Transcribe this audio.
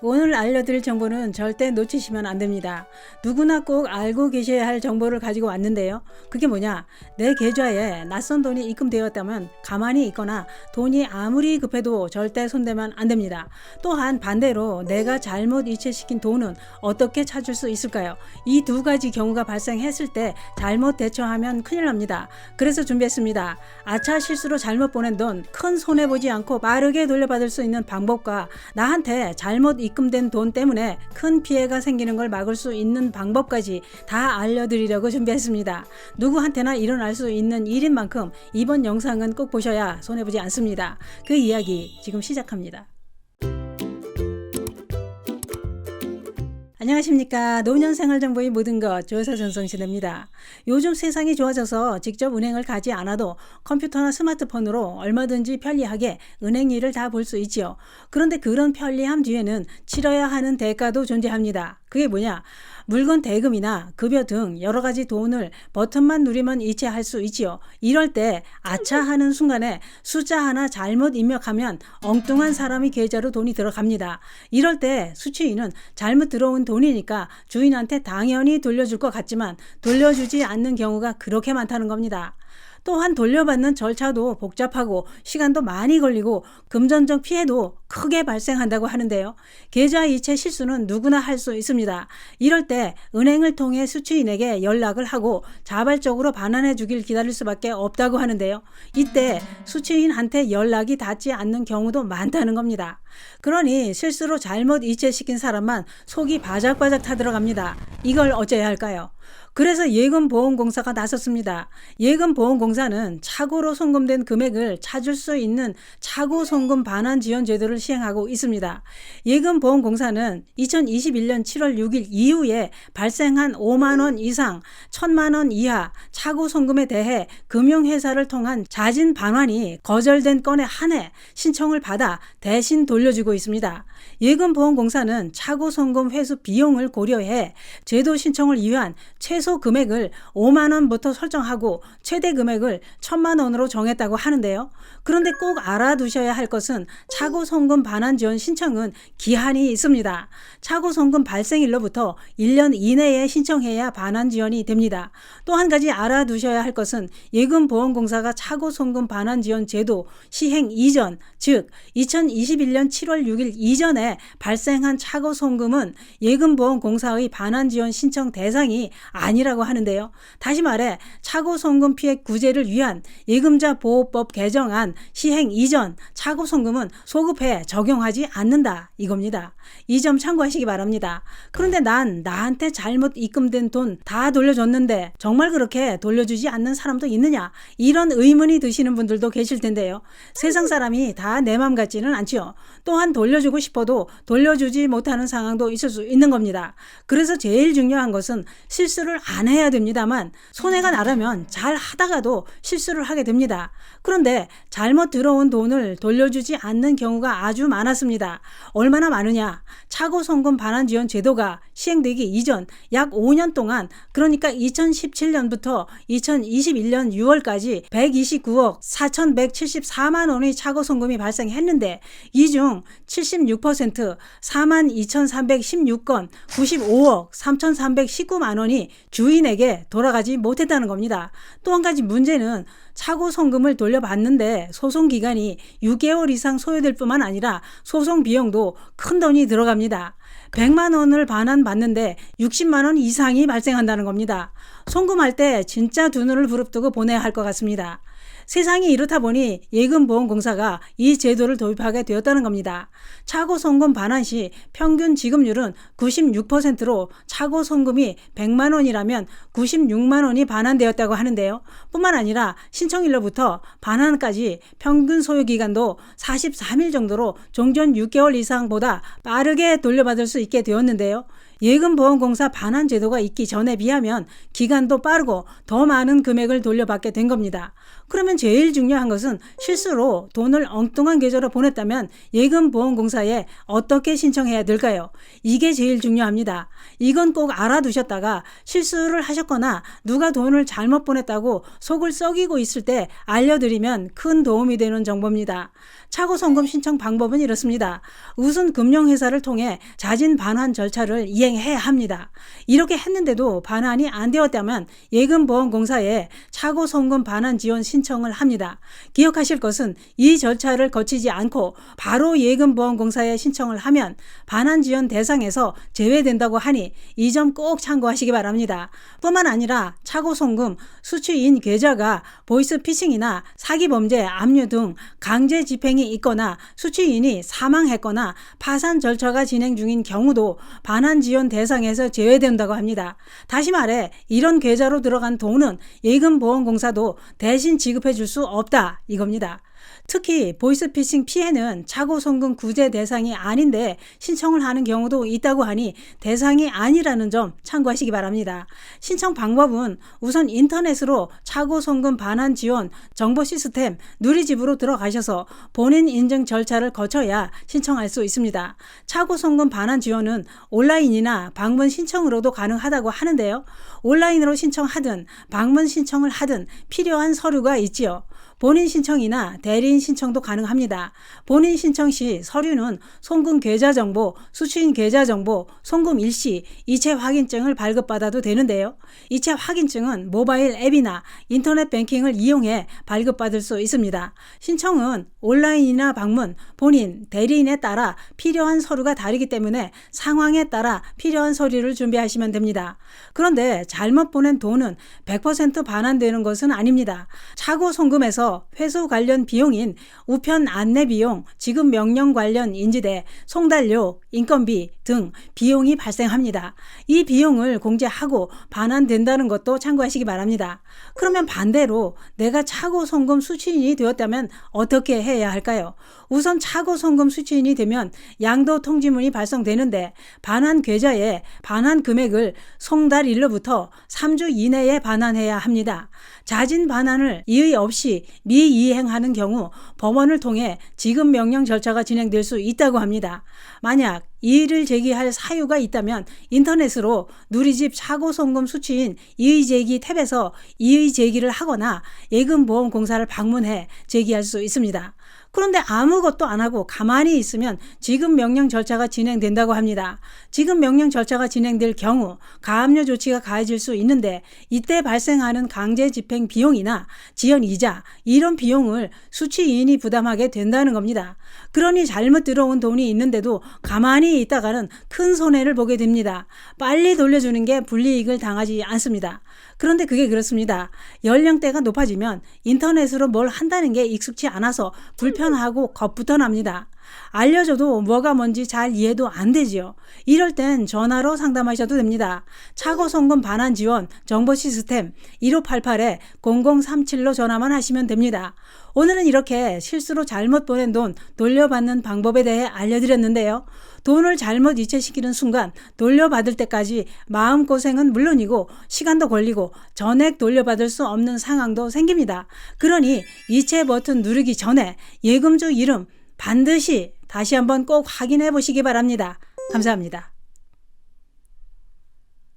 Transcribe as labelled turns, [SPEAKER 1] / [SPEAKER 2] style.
[SPEAKER 1] 오늘 알려드릴 정보는 절대 놓치시면 안 됩니다. 누구나 꼭 알고 계셔야 할 정보를 가지고 왔는데요. 그게 뭐냐? 내 계좌에 낯선 돈이 입금되었다면 가만히 있거나 돈이 아무리 급해도 절대 손대면 안 됩니다. 또한 반대로 내가 잘못 이체시킨 돈은 어떻게 찾을 수 있을까요? 이 두 가지 경우가 발생했을 때 잘못 대처하면 큰일 납니다. 그래서 준비했습니다. 아차 실수로 잘못 보낸 돈 큰 손해 보지 않고 빠르게 돌려받을 수 있는 방법과 나한테 잘못 입금된 돈 때문에 큰 피해가 생기는 걸 막을 수 있는 방법까지 다 알려드리려고 준비했습니다. 누구한테나 일어날 수 있는 일인 만큼 이번 영상은 꼭 보셔야 손해보지 않습니다. 그 이야기 지금 시작합니다. 안녕하십니까. 노년생활정보의 모든 것 조사 전성시대입니다. 요즘 세상이 좋아져서 직접 은행을 가지 않아도 컴퓨터나 스마트폰으로 얼마든지 편리하게 은행 일을 다 볼 수 있지요. 그런데 그런 편리함 뒤에는 치러야 하는 대가도 존재합니다. 그게 뭐냐? 물건 대금이나 급여 등 여러 가지 돈을 버튼만 누리면 이체할 수 있지요. 이럴 때 아차 하는 순간에 숫자 하나 잘못 입력하면 엉뚱한 사람이 계좌로 돈이 들어갑니다. 이럴 때 수취인은 잘못 들어온 돈이니까 주인한테 당연히 돌려줄 것 같지만 돌려주지 않는 경우가 그렇게 많다는 겁니다. 또한 돌려받는 절차도 복잡하고 시간도 많이 걸리고 금전적 피해도 크게 발생한다고 하는데요. 계좌 이체 실수는 누구나 할 수 있습니다. 이럴 때 은행을 통해 수취인에게 연락을 하고 자발적으로 반환해 주길 기다릴 수밖에 없다고 하는데요. 이때 수취인한테 연락이 닿지 않는 경우도 많다는 겁니다. 그러니 실수로 잘못 이체시킨 사람만 속이 바짝바짝 타들어갑니다. 이걸 어째야 할까요? 그래서 예금보험공사가 나섰습니다. 예금보험공사는 차고로 송금된 금액을 찾을 수 있는 차고 송금 반환 지원 제도를 시행하고 있습니다. 예금보험공사는 2021년 7월 6일 이후에 발생한 5만 원 이상, 1천만 원 이하 차고 송금에 대해 금융회사를 통한 자진 반환이 거절된 건에 한해 신청을 받아 대신 돌려주고 있습니다. 예금보험공사는 차고 송금 회수 비용을 고려해 제도 신청을 위한 최소 금액을 5만 원부터 설정하고 최대 금액을 1천만 원으로 정했다고 하는데요. 그런데 꼭 알아두셔야 할 것은 차고 송금 반환 지원 신청은 기한이 있습니다. 차고 송금 발생일로부터 1년 이내에 신청해야 반환 지원이 됩니다. 또 한 가지 알아두셔야 할 것은 예금보험공사가 차고 송금 반환 지원 제도 시행 이전, 즉 2021년 7월 6일 이전에 발생한 차고 송금은 예금보험공사의 반환 지원 신청 대상이 아니 라고 하는데요. 다시 말해 차고 송금 피해 구제를 위한 예금자 보호법 개정안 시행 이전 차고 송금은 소급해 적용하지 않는다 이겁니다. 이 점 참고하시기 바랍니다. 그런데 난 나한테 잘못 입금된 돈 다 돌려줬는데 정말 그렇게 돌려주지 않는 사람도 있느냐 이런 의문이 드시는 분들도 계실 텐데요. 세상 사람이 다 내 맘 같지는 않지요. 또한 돌려주고 싶어도 돌려주지 못하는 상황도 있을 수 있는 겁니다. 그래서 제일 중요한 것은 실수를 안 해야 됩니다만 손해가 나려면 잘 하다가도 실수를 하게 됩니다. 그런데 잘못 들어온 돈을 돌려주지 않는 경우가 아주 많았습니다. 얼마나 많으냐? 차고 송금 반환 지원 제도가 시행되기 이전 약 5년 동안 그러니까 2017년부터 2021년 6월까지 129억 4,174만 원의 차고 송금이 발생했는데 이 중 76% 42,316건 95억 3,319만 원이 주인에게 돌아가지 못했다는 겁니다. 또 한 가지 문제는 차고 송금을 돌려받는데 소송 기간이 6개월 이상 소요될 뿐만 아니라 소송 비용도 큰 돈이 들어갑니다. 100만 원을 반환 받는데 60만 원 이상이 발생한다는 겁니다. 송금할 때 진짜 두 눈을 부릅뜨고 보내야 할 것 같습니다. 세상이 이렇다 보니 예금보험공사가 이 제도를 도입하게 되었다는 겁니다. 차고 송금 반환 시 평균 지급률은 96%로 차고 송금이 100만 원이라면 96만 원이 반환되었다고 하는데요. 뿐만 아니라 신청일로부터 반환까지 평균 소요 기간도 43일 정도로 종전 6개월 이상보다 빠르게 돌려받을 수 있게 되었는데요. 예금보험공사 반환 제도가 있기 전에 비하면 기간도 빠르고 더 많은 금액을 돌려받게 된 겁니다. 그러면 제일 중요한 것은 실수로 돈을 엉뚱한 계좌로 보냈다면 예금보험공사에 어떻게 신청해야 될까요? 이게 제일 중요합니다. 이건 꼭 알아두셨다가 실수를 하셨거나 누가 돈을 잘못 보냈다고 속을 썩이고 있을 때 알려드리면 큰 도움이 되는 정보입니다. 차고 송금 신청 방법은 이렇습니다. 우선 금융회사를 통해 자진 반환 절차를 이 행해야 합니다. 이렇게 했는데도 반환이 안 되었다면 예금보험공사에 차고송금 반환 지원 신청을 합니다. 기억하실 것은 이 절차를 거치지 않고 바로 예금보험공사에 신청을 하면 반환 지원 대상에서 제외된다고 하니 이 점 꼭 참고하시기 바랍니다. 뿐만 아니라 차고송금 수취인 계좌가 보이스 피싱이나 사기범죄, 압류 등 강제 집행이 있거나 수취인이 사망했거나 파산 절차가 진행 중인 경우도 반환 지원 대상에서 제외된다고 합니다. 다시 말해 이런 계좌로 들어간 돈은 예금보험공사도 대신 지급해 줄 수 없다 이겁니다. 특히 보이스피싱 피해는 차고 송금 구제 대상이 아닌데 신청을 하는 경우도 있다고 하니 대상이 아니라는 점 참고하시기 바랍니다. 신청 방법은 우선 인터넷으로 차고 송금 반환 지원 정보 시스템 누리집으로 들어가셔서 본인 인증 절차를 거쳐야 신청할 수 있습니다. 차고 송금 반환 지원은 온라인이나 방문 신청으로도 가능하다고 하는데요. 온라인으로 신청하든 방문 신청을 하든 필요한 서류가 있지요. 본인 신청이나 대리인 신청도 가능합니다. 본인 신청 시 서류는 송금 계좌 정보, 수취인 계좌 정보, 송금 일시, 이체 확인증을 발급받아도 되는데요. 이체 확인증은 모바일 앱이나 인터넷 뱅킹을 이용해 발급받을 수 있습니다. 신청은 온라인이나 방문, 본인, 대리인에 따라 필요한 서류가 다르기 때문에 상황에 따라 필요한 서류를 준비하시면 됩니다. 그런데 잘못 보낸 돈은 100% 반환되는 것은 아닙니다. 차고 송금에서 회수 관련 비용인 우편 안내 비용, 지급 명령 관련 인지대, 송달료, 인건비 등 비용이 발생합니다. 이 비용을 공제하고 반환된다는 것도 참고하시기 바랍니다. 그러면 반대로 내가 차고 송금 수취인이 되었다면 어떻게 해야 할까요? 우선 차고 송금 수취인이 되면 양도 통지문이 발송되는데 반환 계좌에 반환 금액을 송달 일로부터 3주 이내에 반환해야 합니다. 자진 반환을 이의 없이 미이행하는 경우 법원을 통해 지급 명령 절차가 진행될 수 있다고 합니다. 만약 이의를 제기할 사유가 있다면 인터넷으로 누리집 차고송금 수취인 이의제기 탭에서 이의제기를 하거나 예금보험공사를 방문해 제기할 수 있습니다. 그런데 아무것도 안 하고 가만히 있으면 지급 명령 절차가 진행된다고 합니다. 지급 명령 절차가 진행될 경우 가압류 조치가 가해질 수 있는데 이때 발생하는 강제 집행 비용이나 지연 이자 이런 비용을 수취인이 부담하게 된다는 겁니다. 그러니 잘못 들어온 돈이 있는데도 가만히 있다가는 큰 손해를 보게 됩니다. 빨리 돌려주는 게 불이익을 당하지 않습니다. 그런데 그게 그렇습니다. 연령대가 높아지면 인터넷으로 뭘 한다는 게 익숙치 않아서 불편하고 겁부터 납니다. 알려줘도 뭐가 뭔지 잘 이해도 안 되지요. 이럴 땐 전화로 상담하셔도 됩니다. 차고 송금 반환 지원 정보 시스템 1588에 0037로 전화만 하시면 됩니다. 오늘은 이렇게 실수로 잘못 보낸 돈 돌려받는 방법에 대해 알려드렸는데요. 돈을 잘못 이체시키는 순간 돌려받을 때까지 마음고생은 물론이고 시간도 걸리고 전액 돌려받을 수 없는 상황도 생깁니다. 그러니 이체 버튼 누르기 전에 예금주 이름 반드시 다시 한번 꼭 확인해 보시기 바랍니다. 감사합니다.